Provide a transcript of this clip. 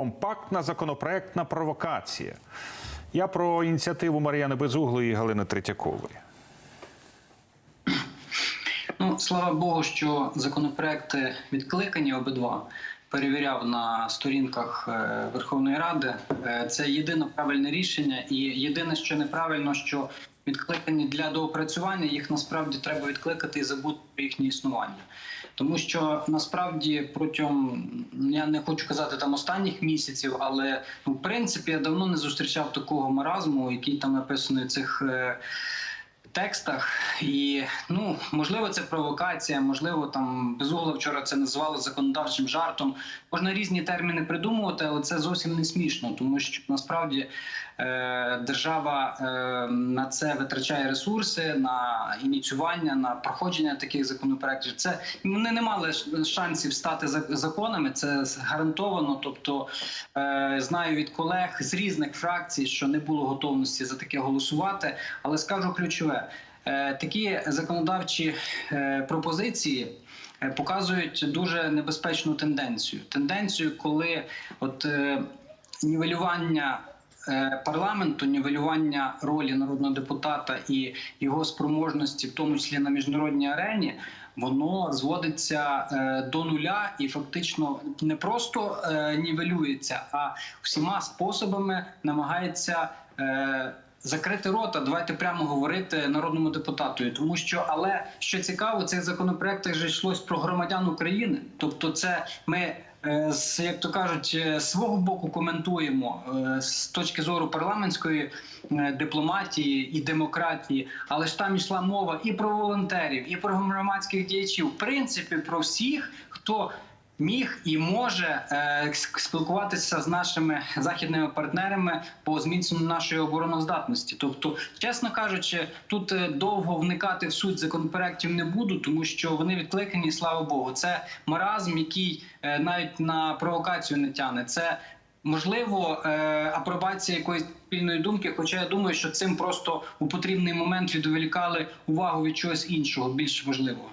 Компактна законопроектна провокація. Я про ініціативу Мар'яни Безуглої і Галини Третьякової. Ну, слава Богу, що законопроекти відкликані обидва. Перевіряв на сторінках е, Верховної Ради. Е, Це єдине правильне рішення, і єдине, що неправильно, що відкликані для доопрацювання, їх насправді треба відкликати і забути про їхнє існування. Тому що насправді протягом я не хочу казати там останніх місяців, але ну, в принципі я давно не зустрічав такого маразму, який там написаний цих. Текстах, і ну можливо, це провокація, можливо, там безугла вчора це називали законодавчим жартом. Можна різні терміни придумувати, але це зовсім не смішно, тому що насправді е, держава е, на це витрачає ресурси на ініціювання, на проходження таких законопроектів. Це вони не мали шансів стати за- законами. Це гарантовано. Тобто е, знаю від колег з різних фракцій, що не було готовності за таке голосувати. Але скажу ключове: Е, такі законодавчі е, пропозиції. е, Показують дуже небезпечну тенденцію. Тенденцію, коли от нівелювання парламенту, нівелювання ролі народного депутата і його спроможності, в тому числі на міжнародній арені, воно зводиться до нуля і фактично не просто нівелюється, а всіма способами намагається. Закрити рота, давайте прямо говорити народному депутату. Тому що, але що цікаво, цей законопроект же йшлось про громадян України. Тобто, це ми е, з як то кажуть, е, свого боку коментуємо е, з точки зору парламентської дипломатії і демократії, але ж там йшла мова і про волонтерів, і про громадських діячів, в принципі, про всіх, хто міг і може е, спілкуватися з нашими західними партнерами по зміцненню нашої обороноздатності. Тобто, чесно кажучи, тут е, довго вникати в суть законопроектів не буду, тому що вони відкликані, слава Богу. Це маразм, який е, навіть на провокацію не тягне. Це Можливо, апробація якоїсь спільної думки, хоча я думаю, що цим просто у потрібний момент відволікали увагу від чогось іншого, більш важливого.